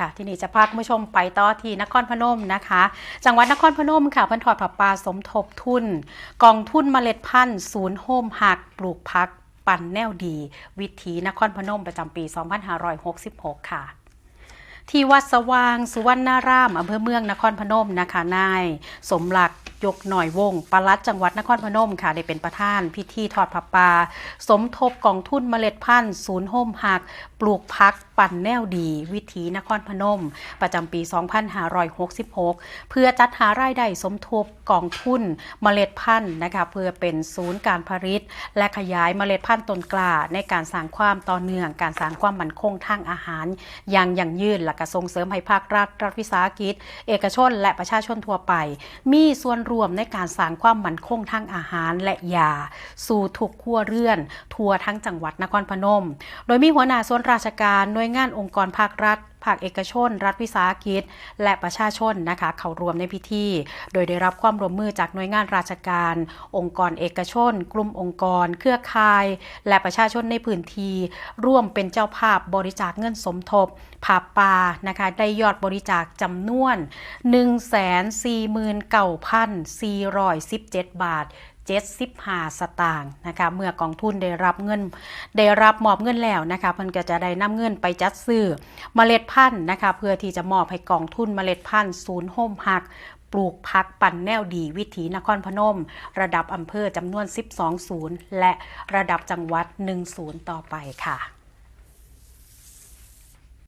ค่ะ ที่นี่จะพาคุณผู้ชมไปต่อที่นครพนมนะคะ จังหวัดนครพนมค่ะเพิ่นถอดผับปลาสมทบทุน กองทุนเมล็ดพันธุ์ศูนย์โฮมหักปลูกพัก ปั่นแนวดี วิถีนครพนมประจำปี 2566 ค่ะที่วัดสว่าง สุวรรณารามอำเภอเมืองนครพนมนะคะนาย สมหลัก ยกหน่อยวงปลัดจังหวัดนครพนมค่ะได้เป็นประธาน พิธีทอดผับปลาสมทบกองทุนเมล็ดพันธุ์ศูนย์โฮมหัก ปลูกพักปั่นแนวดี วิถีนครพนม ประจำปี 2566 เพื่อจัดหารายได้สมทบกองทุนเมล็ดพันธุ์นะคะเพื่อเป็นศูนย์การผลิตและขยายเมล็ดพันธุ์ต้นกล้าในการสร้างความต่อเนื่อง การสร้างความมั่นคงทางอาหาร อย่างยั่งยืนและก็ส่งเสริมให้ภาครัฐรัฐวิสาหกิจ เอกชน และประชาชนทั่วไป มีส่วนรวมในการสร้างความมั่นคงทางอาหารและยา สู่ทุกขั้วเรือน ทั่วทั้งจังหวัดนครพนม โดยมีหัวหน้าส่วนราชการหน่วยงานองค์กรภาครัฐ ภาคเอกชน รัฐวิสาหกิจ และประชาชนนะคะ เข้ารวมในพิธี โดยได้รับความร่วมมือจากหน่วยงานราชการ องค์กรเอกชน กลุ่มองค์กร เครือข่าย และประชาชนในพื้นที่ร่วมเป็นเจ้าภาพบริจาคเงินสมทบผาป่านะคะ ได้ยอดบริจาคจำนวน 149,417 บาท 75 สตางค์นะคะเมื่อกองทุนได้รับเงิน ได้รับมอบเงินแล้วนะคะเพิ่นก็จะได้นำเงินไปจัดซื้อเมล็ดพันธุ์นะคะเพื่อที่จะมอบให้กองทุนเมล็ดพันธุ์ศูนย์โฮมหักปลูกพักปั่นแนวดีวิถีนครพนม ระดับอำเภอจำนวน 12 ศูนย์ และระดับจังหวัด 1 ศูนย์ต่อไปค่ะ